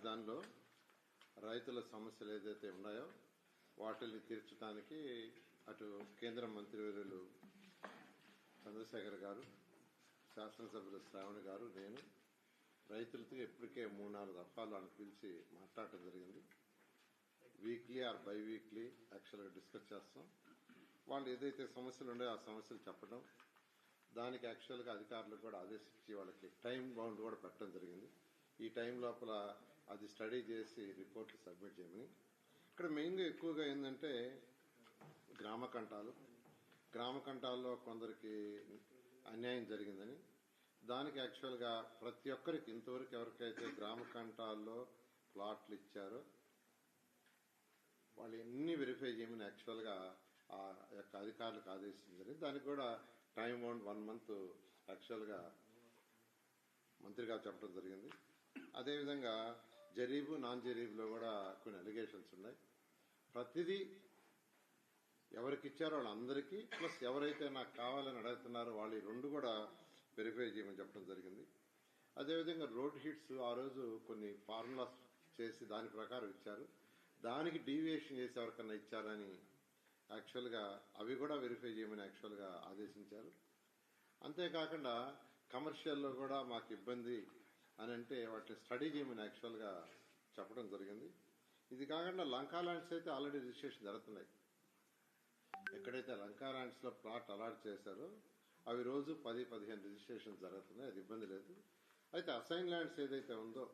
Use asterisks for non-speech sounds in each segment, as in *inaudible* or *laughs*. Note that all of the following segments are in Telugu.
రాజధానిలో రైతుల సమస్యలు ఏదైతే ఉన్నాయో వాటిని తీర్చడానికి అటు కేంద్ర మంత్రివర్యులు చంద్రశేఖర్ గారు శాసనసభ్యులు శ్రావణి గారు నేను రైతులతో ఇప్పటికే మూడు నాలుగు దఫాలు అని పిలిచి మాట్లాడటం జరిగింది. వీక్లీ ఆర్ బై వీక్లీ యాక్చువల్గా డిస్కస్ చేస్తాం. వాళ్ళు ఏదైతే సమస్యలు ఉన్నాయో ఆ సమస్యలు చెప్పడం దానికి యాక్చువల్గా అధికారులకు కూడా ఆదేశించి వాళ్ళకి టైం బౌండ్ కూడా పెట్టడం జరిగింది. ఈ టైం లోపల అది స్టడీ చేసి రిపోర్ట్లు సబ్మిట్ చేయమని. ఇక్కడ మెయిన్గా ఎక్కువగా ఏంటంటే గ్రామ కంఠాలు. గ్రామ కంఠాల్లో కొందరికి అన్యాయం జరిగిందని. దానికి యాక్చువల్గా ప్రతి ఒక్కరికి ఇంతవరకు ఎవరికైతే గ్రామ కంఠాల్లో ప్లాట్లు ఇచ్చారో వాళ్ళు ఎన్ని వెరిఫై చేయమని యాక్చువల్గా ఆ యొక్క అధికారులకు ఆదేశించారు దానికి కూడా టైం బౌండ్ వన్ మంత్ యాక్చువల్గా మంత్రి గారు చెప్పడం జరిగింది. అదేవిధంగా జరీబు నాన్ జరీబులో కూడా కొన్ని అలిగేషన్స్ ఉన్నాయి. ప్రతిదీ ఎవరికి ఇచ్చారో వాళ్ళందరికీ ప్లస్ ఎవరైతే నాకు కావాలని అడుగుతున్నారో వాళ్ళు ఈ రెండు కూడా వెరిఫై చేయమని చెప్పడం జరిగింది. అదేవిధంగా రోడ్ హిట్స్ ఆ రోజు కొన్ని ఫార్ములాస్ చేసి దాని ప్రకారం ఇచ్చారు. దానికి డీవియేషన్ చేసి ఎవరికన్నా ఇచ్చారని యాక్చువల్గా అవి కూడా వెరిఫై చేయమని యాక్చువల్గా ఆదేశించారు. అంతేకాకుండా కమర్షియల్లో కూడా మాకు ఇబ్బంది అని అంటే వాటిని స్టడీ చేయమని యాక్చువల్గా చెప్పడం జరిగింది. ఇది కాకుండా లంకా ల్యాండ్స్ అయితే ఆల్రెడీ రిజిస్ట్రేషన్ జరుగుతున్నాయి. ఎక్కడైతే లంకా ల్యాండ్స్లో ప్లాట్ అలాట్ చేశారో అవి రోజు పది పదిహేను రిజిస్ట్రేషన్ జరుగుతున్నాయి. అది ఇబ్బంది లేదు. అయితే అసైన్ ల్యాండ్స్ ఏదైతే ఉందో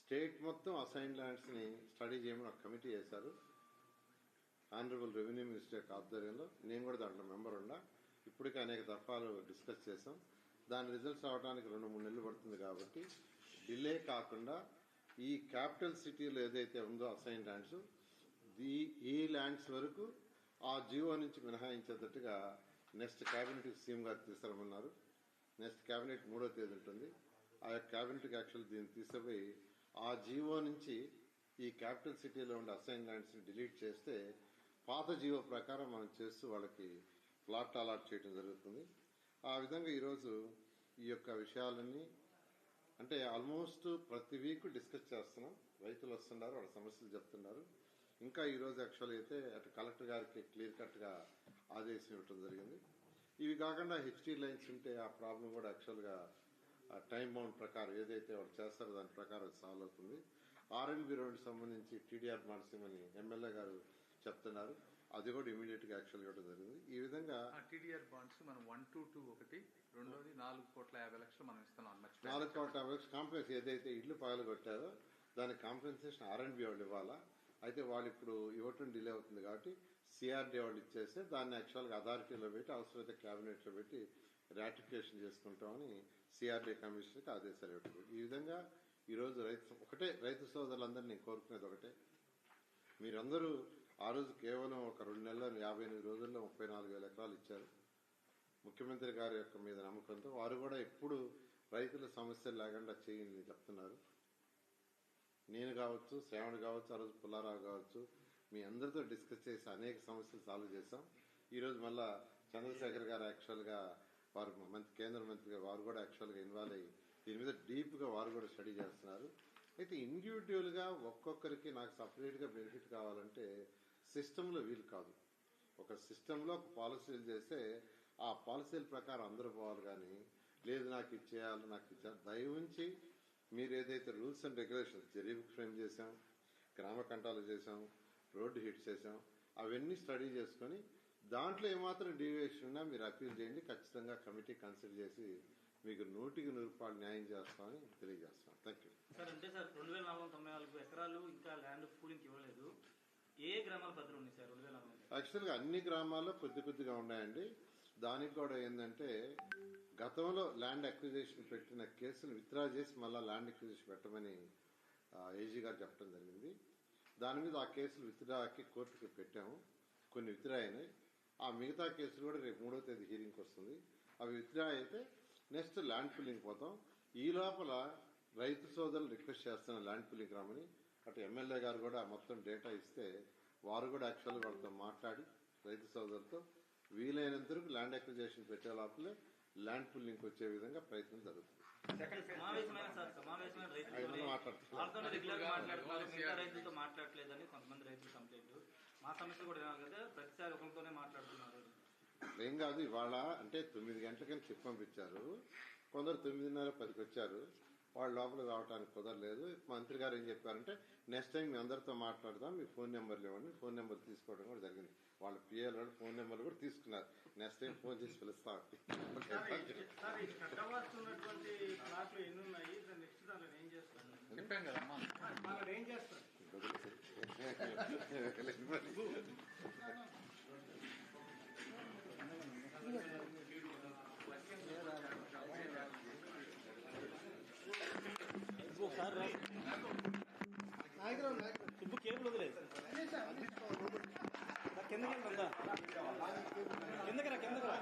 స్టేట్ మొత్తం అసైన్ ల్యాండ్స్ని స్టడీ చేయమని ఒక కమిటీ చేశారు ఆనరబుల్ రెవెన్యూ మినిస్టర్ యొక్క ఆధ్వర్యంలో నేను కూడా దాంట్లో మెంబర్ ఉన్నా. ఇప్పటికే అనేక దఫాలు డిస్కస్ చేశాం. దాని రిజల్ట్స్ రావడానికి రెండు మూడు నెలలు పడుతుంది కాబట్టి డిలే కాకుండా ఈ క్యాపిటల్ సిటీలో ఏదైతే ఉందో అసైన్ ల్యాండ్స్ ఈ ఈ ల్యాండ్స్ వరకు ఆ జియో నుంచి మినహాయించేటట్టుగా నెక్స్ట్ కేబినెట్ సీఎం గారు తీసుకురమన్నారు నెక్స్ట్ కేబినెట్ మూడో తేదీ ఉంటుంది. ఆ యొక్క కేబినెట్ యాక్చువల్ దీన్ని తీసుకుపోయి ఆ జీవో నుంచి ఈ క్యాపిటల్ సిటీలో ఉండే అసైన్ ల్యాండ్స్ని డిలీట్ చేస్తే పాత జీవో ప్రకారం మనం చేస్తూ వాళ్ళకి ప్లాట్ అలాట్ చేయడం జరుగుతుంది. ఆ విధంగా ఈరోజు ఈ యొక్క విషయాలన్నీ అంటే ఆల్మోస్ట్ ప్రతి వీక్ డిస్కస్ చేస్తున్నాం. రైతులు వస్తున్నారు వాళ్ళ సమస్యలు చెప్తున్నారు. ఇంకా ఈ రోజు యాక్చువల్ అయితే అటు కలెక్టర్ గారికి క్లియర్ కట్గా ఆదేశం ఇవ్వడం జరిగింది. ఇవి కాకుండా హెచ్టీ లైన్స్ ఉంటే ఆ ప్రాబ్లం కూడా యాక్చువల్గా టైం బౌండ్ ప్రకారం ఏదైతే వాళ్ళు చేస్తారో దాని ప్రకారం సాల్వ్ అవుతుంది. ఆర్ఎన్బి రోడ్ సంబంధించి టీడీఆర్ మార్చమని ఎమ్మెల్యే గారు చెప్తున్నారు. అది కూడా ఇమీడియట్గా యాక్చువల్ ఇవ్వడం జరిగింది. ఈ విధంగా టీడీఆర్ బాండ్స్ మనం వన్ టూ టూ ఒకటి రెండోది నాలుగు కోట్ల యాభై లక్షలు మనం ఇస్తున్నాం. నాలుగు కోట్ల యాభై లక్షల కాంప్లెక్స్ ఏదైతే ఇల్లు పగలు కొట్టారో దానికి కాంపెన్సేషన్ ఆర్ఎండ్బి వాళ్ళు ఇవ్వాలా? అయితే వాళ్ళు ఇప్పుడు ఇవ్వటం డిలే అవుతుంది కాబట్టి సిఆర్డీ వాళ్ళు ఇచ్చేస్తే దాన్ని యాక్చువల్గా అథారిటీలో పెట్టి అవసరమైతే క్యాబినెట్లో లో పెట్టి రాటిఫికేషన్ చేసుకుంటామని సిఆర్డీ కమిషనర్కి ఆదేశాలు ఇవ్వటం. ఈ విధంగా ఈ రోజు రైతు ఒకటే రైతు సోదరులందరూ నేను కోరుకునేది ఒకటే. మీరందరూ ఆ రోజు కేవలం ఒక రెండు నెలల యాభై ఎనిమిది రోజుల్లో ముప్పై నాలుగు వేల ఎకరాలు ఇచ్చారు. ముఖ్యమంత్రి గారి యొక్క మీద నమ్మకంతో వారు కూడా ఎప్పుడు రైతుల సమస్యలు లేకుండా చేయని చెప్తున్నారు. నేను కావచ్చు శ్రావణ్ కావచ్చు ఆ రోజు పుల్లారావు కావచ్చు మీ అందరితో డిస్కస్ చేసి అనేక సమస్యలు సాల్వ్ చేశాం. ఈ రోజు మళ్ళా చంద్రశేఖర్ గారు యాక్చువల్గా వారు మంత్రి కేంద్ర మంత్రి వారు కూడా యాక్చువల్గా ఇన్వాల్వ్ అయ్యి దీని మీద డీప్గా వారు కూడా స్టడీ చేస్తున్నారు. అయితే ఇండివిజువల్గా ఒక్కొక్కరికి నాకు సపరేట్గా బెనిఫిట్ కావాలంటే సిస్టమ్లో వీలు కాదు. ఒక సిస్టమ్లో ఒక పాలసీలు చేస్తే ఆ పాలసీల ప్రకారం అందరూ పోవాలి కానీ లేదు నాకు ఇచ్చేయాలి నాకు ఇచ్చేయాలి దయ ఉంచి మీరు ఏదైతే రూల్స్ అండ్ రెగ్యులేషన్స్ జరీబ్ ఫ్రేమ్ చేశాం గ్రామ కంటాలు చేశాం రోడ్డు హిట్ చేశాం అవన్నీ స్టడీ చేసుకొని దాంట్లో ఏమాత్రం డీవియేషన్ ఉన్నా మీరు అప్పీల్ చేయండి. ఖచ్చితంగా కమిటీ కన్సిడర్ చేసి మీకు నూటికి నూరు రూపాయలు న్యాయం చేస్తామని తెలియజేస్తాం థ్యాంక్ యూ సార్ అంటే సార్ రెండు వేల నాలుగు తొంభై నాలుగు ఎకరాలు ఇంకా ల్యాండ్ కూలింగ్ ఇవ్వలేదు. ఏ గ్రామాల పద్ధతులు ఉన్నాయి సార్ రెండు వేల నాలుగు వందల యాక్చువల్గా అన్ని గ్రామాల్లో కొద్ది కొద్దిగా ఉన్నాయండి. దానికి కూడా ఏంటంటే గతంలో ల్యాండ్ అక్విజిషన్ పెట్టిన కేసును విత్డ్రా చేసి మళ్ళీ ల్యాండ్ అక్విజిషన్ పెట్టమని ఏజీ గారు చెప్పడం జరిగింది. దాని మీద ఆ కేసులు విత్డ్రాకి కోర్టుకి పెట్టాము. కొన్ని విత్డ్రా అయినాయి. ఆ మిగతా కేసులు కూడా రేపు మూడో తేదీ హీరింగ్కి వస్తుంది. అవి విత్డ్రా అయితే నెక్స్ట్ ల్యాండ్ పుల్లింగ్ పోతాం. ఈ లోపల రైతు సోదరులు రిక్వెస్ట్ చేస్తున్న ల్యాండ్ పుల్లింగ్ రామని అటు ఎమ్మెల్యే గారు కూడా మొత్తం డేటా ఇస్తే వారు కూడా యాక్చువల్గా వాళ్ళతో మాట్లాడి రైతు సోదరులతో వీలైనంత వరకు ల్యాండ్ అక్విజిషన్ పెట్టే లోపలే ల్యాండ్ పుల్లింగ్ వచ్చే విధంగా ప్రయత్నం జరుగుతుంది. మాట్లాడలేదని కొంతమంది రైతులు కంప్లైంట్ మా సమస్య కూడా ఏమో కదా ప్రతిసారి ఒకరితోనే మాట్లాడుతున్నారు. ఏం కాదు ఇవాళ అంటే తొమ్మిది గంటలకని చెప్పి పంపించారు. కొందరు తొమ్మిదిన్నర పదికి వచ్చారు వాళ్ళు లోపల రావడానికి కుదరలేదు. మంత్రి గారు ఏం చెప్పారంటే నెక్స్ట్ టైం మీ అందరితో మాట్లాడదాం మీ ఫోన్ నెంబర్లు ఇవ్వండి ఫోన్ నెంబర్ తీసుకోవడం కూడా జరిగింది. వాళ్ళ పిఎల్ వాళ్ళు ఫోన్ నెంబర్లు కూడా తీసుకున్నారు. నెక్స్ట్ టైం ఫోన్ చేసి పిలుస్తాం. సార్ *laughs* కిందకి రా కిందకి రా